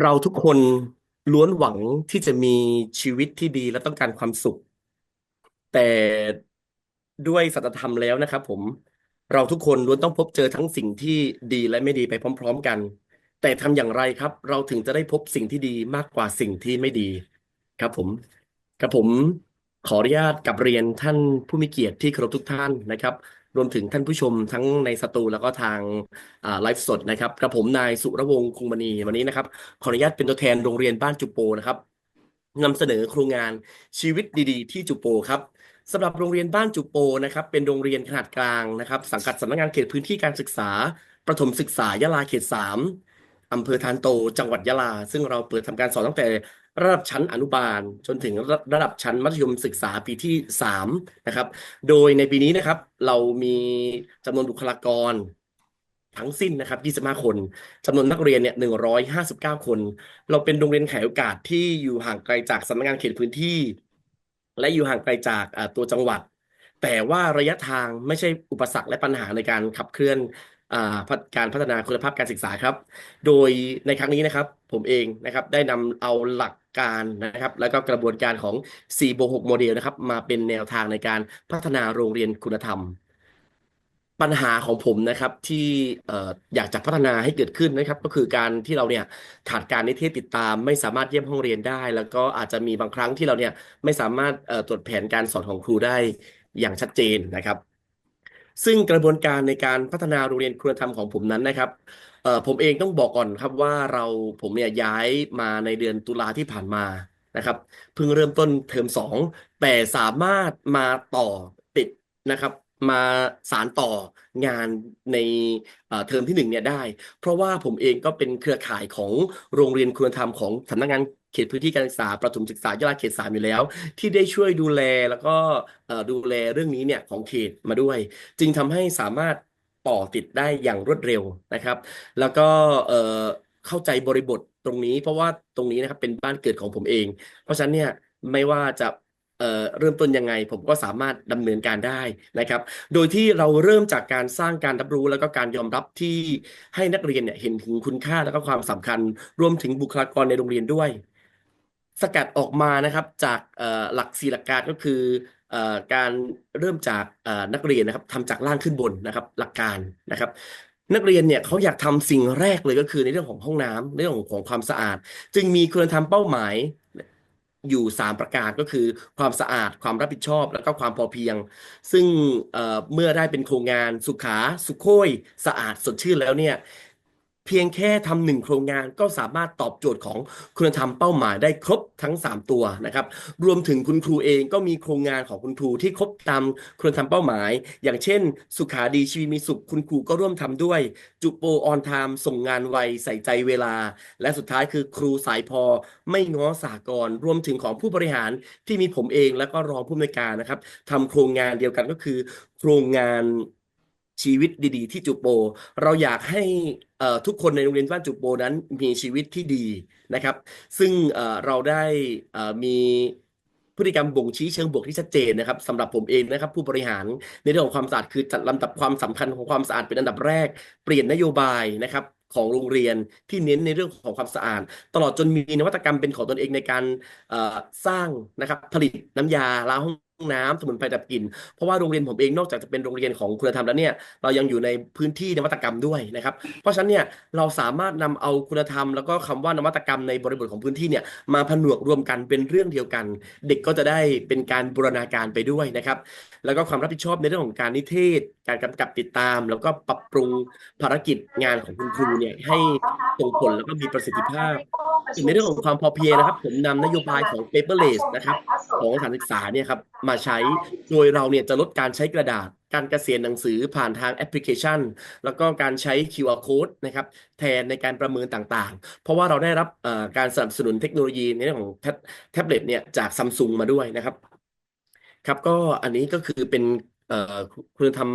เราทุกคนล้วนหวังที่จะมีชีวิตที่ดีและต้องการความสุข แต่ด้วยสัจธรรมแล้วนะครับผมเราทุกคนล้วนต้องพบเจอทั้งสิ่งที่ดีและไม่ดีไปพร้อม ๆ กัน แต่ทำอย่างไรครับ เราถึงจะได้พบสิ่งที่ดีมากกว่าสิ่งที่ไม่ดีครับผมครับผมขออนุญาตกับเรียนท่านผู้มีเกียรติที่เคารพทุกท่านนะครับ รวมถึงท่านผู้ชมทั้งในสตูแล้วก็ทางไลฟ์สดนะครับกระผมนายสุรวงศ์คุงมณีวันนี้นะครับ ขออนุญาตเป็นตัวแทนโรงเรียนบ้านจุโปนะครับนำเสนอโครงงานชีวิตดีๆ ที่จุโปครับสำหรับโรงเรียนบ้านจุโปนะครับ เป็นโรงเรียนขนาดกลางนะครับ สังกัดสำนักงานเขตพื้นที่การศึกษา ประถมศึกษายะลาเขตสามอำเภอทานโตจังหวัดยะลา ซึ่งเราเปิดทำการสอนตั้งแต่ ระดับชั้นอนุบาล จนถึงระดับชั้นมัธยมศึกษาปีที่สามนะครับ โดยในปีนี้นะครับ เรามีจำนวนบุคลากรทั้งสิ้นนะครับ 25 คนจำนวนนักเรียนเนี่ย 159 คน เราเป็นโรงเรียนขายโอกาสที่อยู่ห่างไกลจากสำนักงานเขตพื้นที่ และอยู่ห่างไกลจากตัวจังหวัด แต่ว่าระยะทางไม่ใช่อุปสรรคและปัญหาในการขับเคลื่อนการพัฒนาคุณภาพการศึกษาครับ โดยในครั้งนี้นะครับ ผมเองนะครับได้นำเอาหลัก การนะครับแล้วก็กระบวนการของ4บวก6โมเดลนะครับ มาเป็นแนวทางในการพัฒนาโรงเรียนคุณธรรม ปัญหาของผมนะครับที่อยากจะพัฒนาให้เกิดขึ้นนะครับ ก็คือการที่เราเนี่ยขาดการนิเทศติดตาม ไม่สามารถเยี่ยมห้องเรียนได้ แล้วก็อาจจะมีบางครั้งที่เราเนี่ยไม่สามารถตรวจแผนการสอนของครูได้อย่างชัดเจนนะครับ ซึ่งกระบวนการในการพัฒนาโรงเรียนคุณธรรมของผมนั้นนะครับเอ่อผมเองต้องบอกก่อนครับว่าเราผมเนี่ยย้ายมาในเดือนตุลาที่ผ่านมานะครับเพิ่งเริ่มต้นเทอมสองแต่สามารถมาต่อติดนะครับ มาสารต่องานในเทอมที่หนึ่งเนี่ยได้ เพราะว่าผมเองก็เป็นเครือข่ายของโรงเรียนคุณธรรมของสำนักงานเขตพื้นที่การศึกษาประถมศึกษายะลาเขตสามอยู่แล้ว ที่ได้ช่วยดูแลแล้วก็ดูแลเรื่องนี้เนี่ยของเขตมาด้วย จึงทำให้สามารถต่อติดได้อย่างรวดเร็วนะครับ แล้วก็เข้าใจบริบทตรงนี้ เพราะว่าตรงนี้นะครับเป็นบ้านเกิดของผมเอง เพราะฉะนั้นเนี่ยไม่ว่าจะ เริ่มต้นยังไง ผมก็สามารถดำเนินการได้นะครับ โดยที่เราเริ่มจากการสร้างการรับรู้แล้วก็การยอมรับที่ให้นักเรียนเนี่ยเห็นถึงคุณค่าแล้วก็ความสำคัญ รวมถึงบุคลากรในโรงเรียนด้วย สกัดออกมานะครับจากหลักสี่หลักการก็คือการเริ่มจากนักเรียนนะครับทำจากล่างขึ้นบนนะครับหลักการนะครับนักเรียนเนี่ยเขาอยากทำสิ่งแรกเลยก็คือในเรื่องของห้องน้ำในเรื่องของความสะอาด จึงมีคุณธรรมเป้าหมาย อยู่ 3 ประการก็คือความสะอาดความรับผิดชอบ แล้วก็ความพอเพียง ซึ่งเเมื่อได้เป็นโครงงานสุขา สุขโคยสะอาดสดชื่นแล้วเนี่ย เพียงแค่ทำหนึ่งโครงงานก็สามารถตอบโจทย์ของคุณธรรมเป้าหมายได้ครบทั้ง 3 ตัวนะครับ รวมถึงคุณครูเองก็มีโครงงานของคุณครูที่ครบตามคุณธรรมเป้าหมาย อย่างเช่น สุขาดีชีวิตมีสุขคุณครูก็ร่วมทำด้วย จุโปออนไทม์ส่งงานไวใส่ใจเวลา และสุดท้ายคือครูสายพอไม่ง้อสากลรวมถึงของผู้บริหารที่มีผมเองแล้วก็รองผู้อำนวยการนะครับทำโครงงานเดียวกันก็คือ โครงงาน ชีวิตดีๆ ที่จุโป เราอยากให้ทุกคนในโรงเรียนบ้านจุโปนั้นมีชีวิตที่ดีนะครับ ซึ่งเราได้มีพฤติกรรมบ่งชี้เชิงบวกที่ชัดเจนนะครับสำหรับผมเองนะครับผู้บริหารในเรื่องของความสะอาดคือจัดลำดับความสำคัญของความสะอาดเป็นอันดับแรก เปลี่ยนนโยบายนะครับของโรงเรียนที่เน้นในเรื่องของความสะอาด ตลอดจนมีนวัตกรรมเป็นของตนเองในการสร้างนะครับผลิตน้ำยาล้างห้อง น้ำสมุนไพรดับกลิ่นเพราะว่าโรงเรียนผมเองนอกจากจะเป็นโรงเรียนของคุณธรรมแล้วเนี่ยเรายังอยู่ในพื้นที่นวัตกรรมด้วยนะครับ เพราะฉะนั้นเนี่ยเราสามารถนำเอาคุณธรรม แล้วก็คำว่านวัตกรรมในบริบทของพื้นที่เนี่ยมาผนวกรวมกันเป็นเรื่องเดียวกัน เด็กก็จะได้เป็นการบูรณาการไปด้วยนะครับ แล้วก็ความรับผิดชอบในเรื่องของการนิเทศ การกำกับติดตาม แล้วก็ปรับปรุงภารกิจงานของคุณครูเนี่ยให้ส่งผลแล้วก็มีประสิทธิภาพในเรื่องของความพอเพียงนะครับ ผมนำนโยบายของ paperless นะครับของสถานศึกษาเนี่ยครับ มาใช้ โดยเราเนี่ยจะลดการใช้กระดาษ การเกษียณหนังสือผ่านทางแอปพลิเคชัน แล้วก็การใช้ QR code นะครับแทนในการประเมินต่างๆ เพราะว่าเราได้รับการสนับสนุนเทคโนโลยีในเรื่องของแท็บเล็ตเนี่ยจากซัมซุงมาด้วยนะครับ ครับก็อันนี้ก็คือเป็นคุณธรรม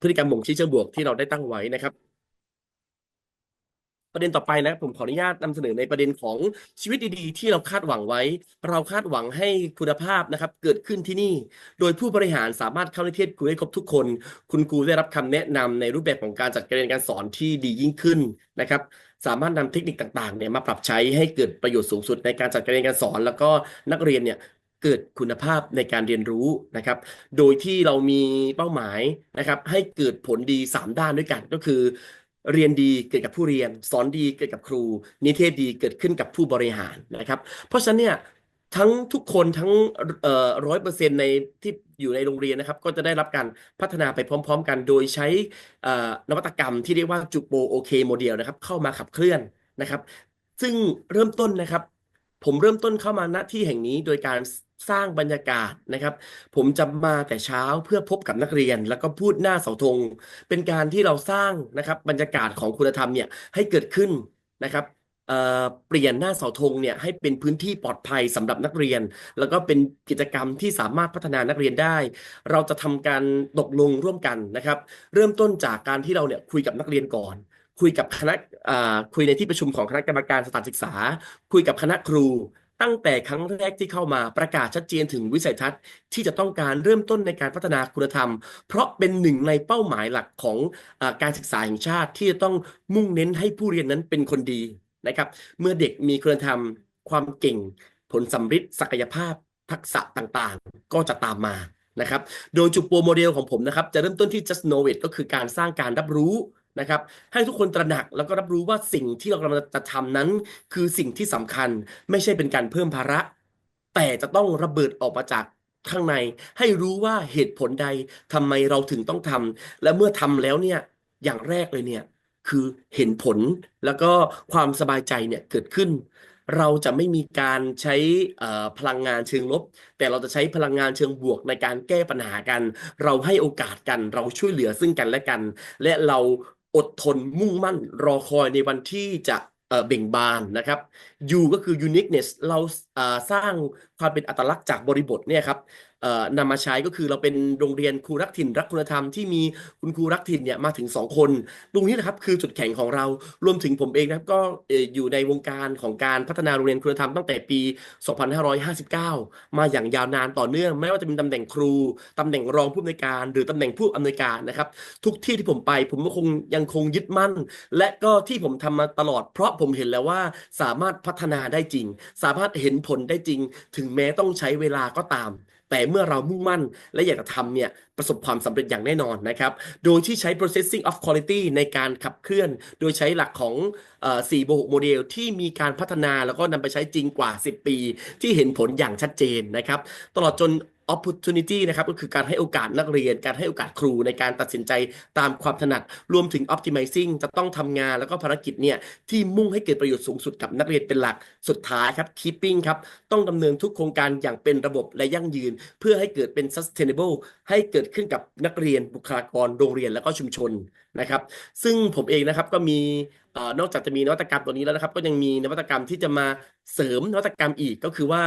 พฤติกรรมบ่งชี้เชิงบวกที่เราได้ตั้งไว้นะครับ ประเด็นต่อไปนะผมขออนุญาตนำเสนอในประเด็นของชีวิตดีๆ ที่เราคาดหวังไว้ เราคาดหวังให้คุณภาพนะครับเกิดขึ้นที่นี่ โดยผู้บริหารสามารถเข้าในเทศครูให้ครบทุกคน คุณครูได้รับคำแนะนำในรูปแบบของการจัดการเรียนการสอนที่ดียิ่งขึ้นนะครับสามารถนำเทคนิคต่างๆเนี่ยมาปรับใช้ให้เกิดประโยชน์สูงสุดในการจัดการเรียนการสอน แล้วก็นักเรียนเนี่ยเกิดคุณภาพในการเรียนรู้นะครับ โดยที่เรามีเป้าหมายนะครับให้เกิดผลดี 3 ด้านด้วยกันก็คือ เรียนดีเกิดกับผู้เรียน สอนดีเกิดกับครู นิเทศดีเกิดขึ้นกับผู้บริหารนะครับ เพราะฉะนั้นเนี่ยทั้งทุกคนทั้งร้อยเปอร์เซ็นต์ในที่อยู่ในโรงเรียนนะครับ ก็จะได้รับการพัฒนาไปพร้อม ๆ กัน โดยใช้นวัตกรรมที่เรียกว่าจุโปโอเคโมเดลนะครับ เข้ามาขับเคลื่อนนะครับ ซึ่งเริ่มต้นนะครับ ผมเริ่มต้นเข้ามาณที่แห่งนี้โดยการ สร้างบรรยากาศนะครับ ผมจะมาแต่เช้าเพื่อพบกับนักเรียน แล้วก็พูดหน้าเสาธง เป็นการที่เราสร้างนะครับบรรยากาศของคุณธรรมเนี่ยให้เกิดขึ้นนะครับเปลี่ยนหน้าเสาธงเนี่ยให้เป็นพื้นที่ปลอดภัยสำหรับนักเรียน แล้วก็เป็นกิจกรรมที่สามารถพัฒนานักเรียนได้ เราจะทำการตกลงร่วมกันนะครับ เริ่มต้นจากการที่เราเนี่ยคุยกับนักเรียนก่อน คุยกับคณะคุยในที่ประชุมของคณะกรรมการสถานศึกษา คุยกับคณะครู ตั้งแต่ครั้งแรกที่เข้ามาประกาศชัดเจนถึงวิสัยทัศน์ที่จะต้องการเริ่มต้นในการพัฒนาคุณธรรม เพราะเป็นหนึ่งในเป้าหมายหลักของอการศึกษาแห่งชาติที่จะต้องมุ่งเน้นให้ผู้เรียนนั้นเป็นคนดีนะครับ เมื่อเด็กมีคุณธรรม ความเก่ง ผลสำฤทธิ์ศักยภาพ ทักษะต่างๆ ก็จะตามมานะครับ โดยจุดโปรโมเดลของผมนะครับ จะเริ่มต้นที่ just know it ก็คือการสร้างการรับรู้ นะครับ ให้ทุกคนตระหนักแล้วก็รับรู้ว่าสิ่งที่เรากำลังจะทำนั้น คือสิ่งที่สำคัญไม่ใช่เป็นการเพิ่มภาระ แต่จะต้องระเบิดออกมาจากข้างใน ให้รู้ว่าเหตุผลใดทำไมเราถึงต้องทำและเมื่อทำแล้วเนี่ยอย่างแรกเลยเนี่ยคือเห็นผลแล้วก็ความสบายใจเนี่ยเกิดขึ้น เราจะไม่มีการใช้พลังงานเชิงลบ แต่เราจะใช้พลังงานเชิงบวกในการแก้ปัญหากัน เราให้โอกาสกัน เราช่วยเหลือซึ่งกันและกัน และเรา อดทนมุ่งมั่นรอคอยในวันที่จะเบ่งบานนะครับ U ก็คือ uniqueness เราสร้างความเป็นอัตลักษณ์จากบริบทเนี่ยครับ นำมาใช้ก็คือเราเป็นโรงเรียนครูรักถิ่นรักคุณธรรมที่มีคุณครูรักถิ่นเนี่ยมาถึง 2 คน ตรงนี้นะครับคือจุดแข็งของเรารวมถึงผมเองนะครับก็อยู่ในวงการของการพัฒนาโรงเรียนคุณธรรมตั้งแต่ปี 2559 มาอย่างยาวนานต่อเนื่องไม่ว่าจะเป็นตำแหน่งครูตำแหน่งรองผู้อำนวยการ หรือตำแหน่งผู้อำนวยการนะครับ ทุกที่ที่ผมไปผมก็คงยังคงยึดมั่น และก็ที่ผมทำมาตลอด เพราะผมเห็นแล้วว่าสามารถพัฒนาได้จริง สามารถเห็นผลได้จริง ถึงแม้ต้องใช้เวลาก็ตาม แต่เมื่อเรามุ่งมั่นและอยากจะทำเนี่ยประสบความสำเร็จอย่างแน่นอนนะครับ โดยที่ใช้ processing of quality ในการขับเคลื่อน โดยใช้หลักของอ่อ4บวกโมเดลที่มีการพัฒนาแล้วก็นำไปใช้จริงกว่า 10 ปี ที่เห็นผลอย่างชัดเจนนะครับ ตลอดจน opportunity นะครับก็คือการให้โอกาสนักเรียน การให้โอกาสครูในการตัดสินใจตามความถนัดรวมถึง optimizing จะต้องทำงานแล้วก็ภารกิจเนี่ยที่มุ่งให้เกิดประโยชน์สูงสุดกับนักเรียนเป็นหลักสุดท้ายครับ keeping ครับต้องดำเนินทุกโครงการอย่างเป็นระบบและยั่งยืน เพื่อให้เกิดเป็น sustainable ให้เกิดขึ้นกับนักเรียนบุคลากรโรงเรียนและก็ชุมชนนะครับซึ่งผมเองนะครับก็มีอนอกจากจะมีนวัตกรรมตัวนี้แล้วนะครับ ก็ยังมีนวัตกรรมที่จะมาเสริมนวัตกรรมอีกก็คือว่า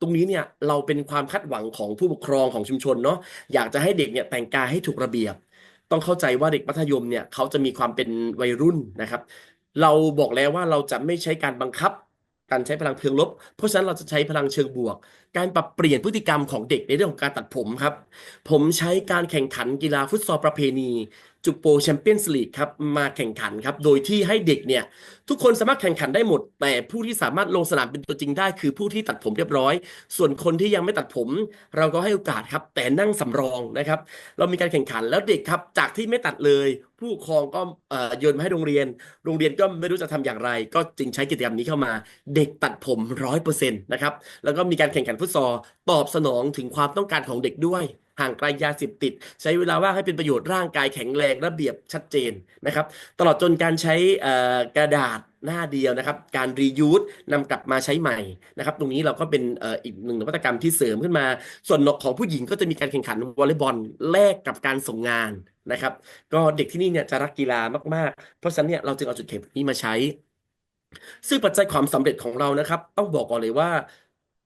ตรงนี้เนี่ยเราเป็นความคาดหวังของผู้ปกครองของชุมชนเนาะอยากจะให้เด็กเนี่ยแต่งกายให้ถูกระเบียบ ต้องเข้าใจว่าเด็กมัธยมเนี่ยเขาจะมีความเป็นวัยรุ่นนะครับ เราบอกแล้วว่าเราจะไม่ใช้การบังคับ การใช้พลังเชิงลบ เพราะฉะนั้นเราจะใช้พลังเชิงบวก การปรับเปลี่ยนพฤติกรรมของเด็กในเรื่องของการตัดผมครับ ผมใช้การแข่งขันกีฬาฟุตซอลประเพณี จุโปแชมเปี้ยนส์ลีกครับมาแข่งขันครับโดยที่ให้เด็กเนี่ย ทุกคนสามารถแข่งขันได้หมด แต่ผู้ที่สามารถลงสนามเป็นตัวจริงได้ คือผู้ที่ตัดผมเรียบร้อย ส่วนคนที่ยังไม่ตัดผม เราก็ให้โอกาสครับ แต่นั่งสำรองนะครับ เรามีการแข่งขันแล้วเด็กครับ จากที่ไม่ตัดเลย ผู้ปกครองก็โยนมาให้โรงเรียน โรงเรียนก็ไม่รู้จะทำอย่างไร ก็จึงใช้กิจกรรมนี้เข้ามา เด็กตัดผมร้อยเปอร์เซ็นต์นะครับแล้วก็มีการแข่งขันฟุตซอลตอบสนองถึงความต้องการของเด็กด้วยห่างไกลยาเสพติด ใช้เวลาว่างให้เป็นประโยชน์ร่างกายแข็งแรงระเบียบชัดเจนนะครับ ตลอดจนการใช้กระดาษหน้าเดียวนะครับ การรียูสนำกลับมาใช้ใหม่นะครับ ตรงนี้เราก็เป็นอีกหนึ่งนวัตกรรมที่เสริมขึ้นมา ส่วนของผู้หญิงก็จะมีการแข่งขันวอลเลย์บอลแลกกับการส่งงานนะครับ ก็เด็กที่นี่เนี่ยจะรักกีฬามากๆ เพราะฉะนั้นเนี่ยเราจึงเอาจุดแข็งนี้มาใช้ ซึ่งปัจจัยความสำเร็จของเรานะครับ ต้องบอกก่อนเลยว่า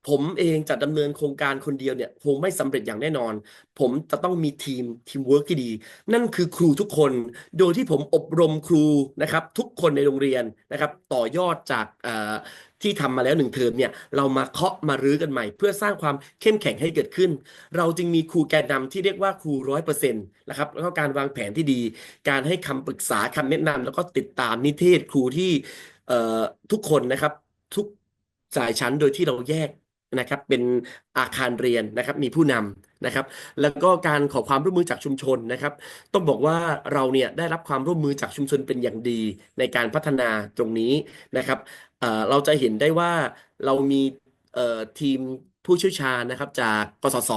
ผมเองจะดำเนินโครงการคนเดียวเนี่ยคงไม่สำเร็จอย่างแน่นอน ผมจะต้องมีทีมทีมเวิร์กที่ดี นั่นคือครูทุกคน โดยที่ผมอบรมครูนะครับ ทุกคนในโรงเรียนนะครับ ต่อยอดจากที่ทำมาแล้วหนึ่งเทอมเนี่ยเรามาเคาะมารื้อกันใหม่ เพื่อสร้างความเข้มแข็งให้เกิดขึ้น เราจึงมีครูแกนนำที่เรียกว่าครูร้อยเปอร์เซ็นต์นะครับแล้วก็การวางแผนที่ดี การให้คำปรึกษาคำแนะนำแล้วก็ติดตามนิเทศครูที่ทุกคนนะครับทุกสายชั้นโดยที่เราแยก นะครับเป็นอาคารเรียนนะครับมีผู้นำนะครับ แล้วก็การขอความร่วมมือจากชุมชนนะครับ ต้องบอกว่าเราเนี่ยได้รับความร่วมมือจากชุมชนเป็นอย่างดีในการพัฒนาตรงนี้นะครับเเราจะเห็นได้ว่าเรามีทีมผู้เชี่ยวชาญนะครับ จากกสศ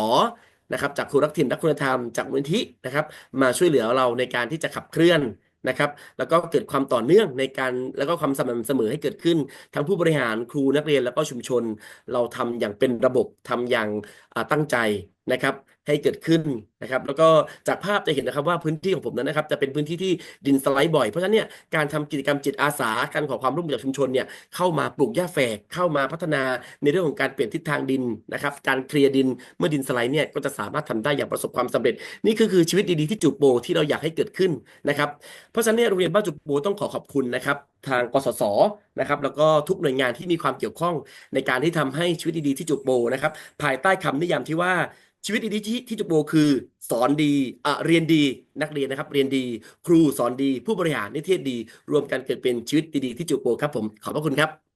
นะครับจากครูรักถิ่นรักคุณธรรมจากมูลนิธินะครับ มาช่วยเหลือเราในการที่จะขับเคลื่อน นะครับ แล้วก็เกิดความต่อเนื่องในการแล้วก็ความสม่ำเสมอให้เกิดขึ้น ทั้งผู้บริหารครูนักเรียนแล้วก็ชุมชน เราทำอย่างเป็นระบบทำอย่างตั้งใจนะครับ ให้เกิดขึ้นนะครับ แล้วก็จากภาพจะเห็นนะครับว่าพื้นที่ของผมนั้นนะครับ จะเป็นพื้นที่ที่ดินสไลด์บ่อย เพราะฉะนั้นเนี่ยการทำกิจกรรมจิตอาสาการขอความร่วมมือจากชุมชนเนี่ยเข้ามาปลูกหญ้าแฝกเข้ามาพัฒนาในเรื่องของการเปลี่ยนทิศทางดินนะครับ การเคลียร์ดินเมื่อดินสไลด์เนี่ยก็จะสามารถทำได้อย่างประสบความสำเร็จ นี่คือคือชีวิตดีๆที่จูโปที่เราอยากให้เกิดขึ้นนะครับเพราะฉะนั้นเนี่ยโรงเรียนบ้านจุโปต้องขอขอบคุณนะครับทางกสศนะครับแล้วก็ทุกหน่วยงานที่มีความเกี่ยวข้องในการที่ทำให้ชีวิตดีๆที่จุโปนะครับภายใต้คำนิยามที่ว่า ชีวิตดีที่ที่จุโบคือสอนดีอะเรียนดีนักเรียนนะครับ เรียนดี ครูสอนดี ผู้บริหารนิเทศดี รวมกันเกิดเป็นชีวิตดีๆที่จุโบครับผมขอบพระคุณครับ